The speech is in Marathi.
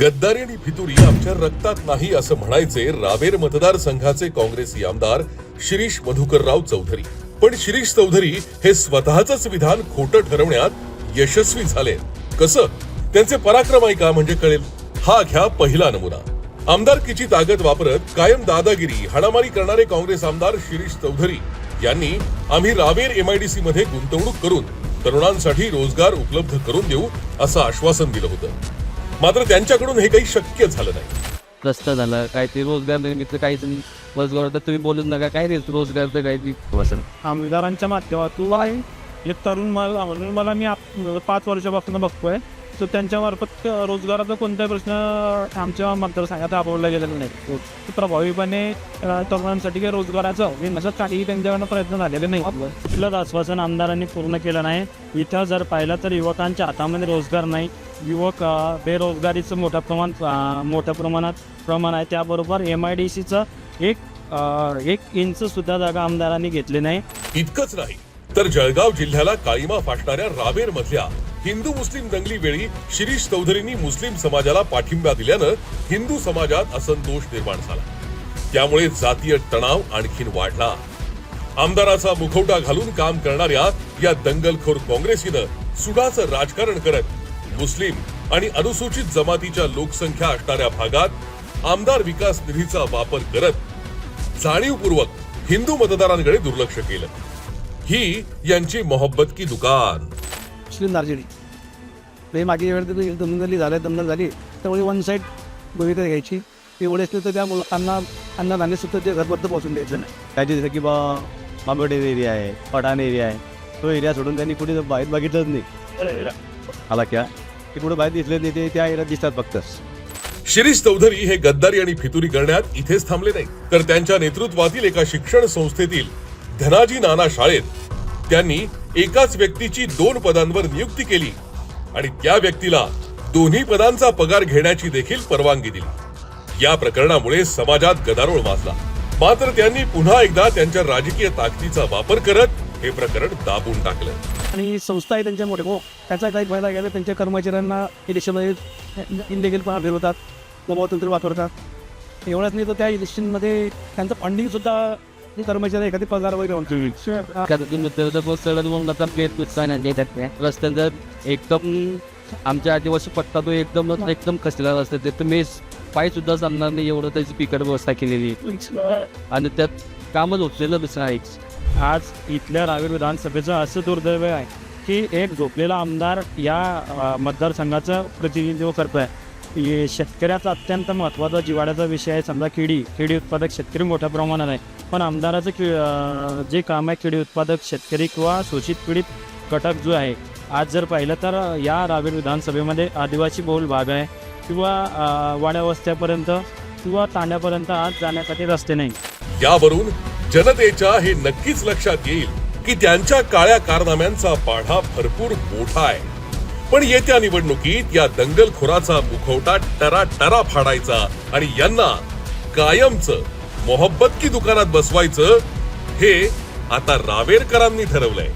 गद्दारी आणि फितुरी आमच्या रक्तात नाही असं म्हणायचे रावेर मतदारसंघाचे काँग्रेसी आमदार शिरीष मधुकरराव चौधरी. पण शिरीष चौधरी हे स्वतःच विधान खोटं ठरवण्यात यशस्वी झाले. कसं? त्यांचे पराक्रम आहे का म्हणजे कळेल. हा घ्या पहिला नमुना. आमदारकीची ताकद वापरत कायम दादागिरी हाणामारी करणारे काँग्रेस आमदार शिरीष चौधरी यांनी आम्ही रावेर एमआयडीसी मध्ये गुंतवणूक करून तरुणांसाठी रोजगार उपलब्ध करून देऊ असं आश्वासन दिलं होतं. मात्र त्यांच्याकडून हे काही शक्य झालं नाही. रस्ता झाला. काय ते रोजगार निर्मित काहीच नाही. रोजगार तर तुम्ही बोलूच नका. काय रे रोजगारचं काही नाही. वसन आमदारांच्या माध्यमातून आहे. एक तरुण मला म्हणून मला मी आप- पाच वर्षापासून बघतोय. तर त्यांच्यामार्फत रोजगाराचा कोणताही प्रश्न आमच्या मतदारसंघात राबवला गेलेला नाही. तो प्रभावीपणे तरुणांसाठी काही रोजगाराचं असं काहीही त्यांच्याकडनं प्रयत्न झालेले नाही. कुठलंच आश्वासन आमदारांनी पूर्ण केलं नाही. इथं जर पाहिलं तर युवकांच्या हातामध्ये रोजगार नाही. युवक बेरोजगारीचं मोठ्या प्रमाण मोठ्या प्रमाणात प्रमाण आहे. त्याबरोबर एम आय डी सीचं एक एक इंच सुद्धा जागा आमदारांनी घेतली नाही. इतकंच नाही तर जळगाव जिल्ह्याला काळीमा फासणाऱ्या रावेर मधल्या हिंदू मुस्लिम दंगली वेळी शिरीष चौधरींनी मुस्लिम समाजाला पाठिंबा दिल्यानं हिंदू समाजात असंतोष निर्माण झाला. त्यामुळे जातीय तणाव आणखीन वाढला. आमदाराचा मुखवटा घालून काम करणाऱ्या या दंगलखोर काँग्रेसीनं सुडाचं राजकारण करत मुस्लिम आणि अनुसूचित जमातीच्या लोकसंख्या असणाऱ्या भागात आमदार विकास निधीचा वापर करत जाणीवपूर्वक हिंदू मतदारांकडे दुर्लक्ष केलं. ही यांची मोहब्बत की दुकान. श्री दार्जिलिंग ते मागे वेळेस दमदली झालं दमदल झाली त्यामुळे वन साईड भूमिका घ्यायची. एवढे असले तर त्या मुलांना अन्नधान्य सुद्धा ते घरपर्यंत पोहोचून द्यायचं नाही. काय जसं की बा बांबोडे एरिया आहे पठाण एरिया आहे तो एरिया सोडून त्यांनी कुठे बाहेर बघितलंच नाही. आला क्या? ते कुठे बाहेर दिसले नाही ते त्या एरियात दिसतात फक्त. शिरीष चौधरी हे गद्दारी आणि फितुरी करण्यात इथेच थांबले नाही. तर त्यांच्या नेतृत्वातील एका शिक्षण संस्थेतील धनाजी नाना शाळेत त्यांनी एकाच व्यक्तीची दोन पदांवर नियुक्ती केली. आणि त्या व्यक्तीला दोन्ही पदांचा पगार घेण्याची देखील परवानगी दिली. या प्रकरणामुळे समाजात गदारोळ माजला. मात्र त्यांनी पुन्हा एकदा त्यांच्या राजकीय ताकदीचा वापर करत हे प्रकरण दाबून टाकलं. आणि संस्था आहे त्यांच्या मोठे हो, त्याचा काही फायदा घ्यायला त्यांच्या कर्मचाऱ्यांना इलेक्शनमध्ये इनलिगल फिरवतात दबाव तंत्र वापरतात एवढंच नाही तर त्या इलेक्शनमध्ये त्यांचं फंडिंग सुद्धा कर्मचारी एखादी पगार वगैरे रस्त्याचं रस्त्याचं एकदम आमच्या आदिवासी पट्टा तो एकदम एकदम कसला रस्ता ते तुम्ही पाय सुद्धा चालणार नाही एवढं त्याची पिकट व्यवस्था केलेली आणि त्यात कामच होतलेलं दुसरं आहे आज इथल्या रावेर विधानसभेचं असं दुर्दैव आहे की एक झोपलेला आमदार या मतदारसंघाचं प्रतिनिधित्व करतो आहे शेतकऱ्याचा अत्यंत महत्त्वाचा जिवाड्याचा विषय आहे समजा केळी केळी उत्पादक शेतकरी मोठ्या प्रमाणात आहे पण आमदाराचं कि जे काम आहे केळी उत्पादक शेतकरी किंवा शोषित पीडित घटक जो आहे आज जर पाहिलं तर या रावेर विधानसभेमध्ये आदिवासी बहुल भाग आहे. किंवा वाड्यावस्त्यापर्यंत किंवा तांड्यापर्यंत आज जाण्यासाठी रस्ते नाही. यावरून जनतेच्या हे नक्कीच लक्षात येईल की त्यांच्या काळ्या कारनाम्यांचा पाढा भरपूर मोठा आहे. पण येत्या निवडणुकीत या दंगलखोराचा मुखवटा टरा टरा फाडायचा आणि यांना कायमचं मोहब्बत की दुकानात बसवायचं हे आता रावेरकरांनी ठरवलंय.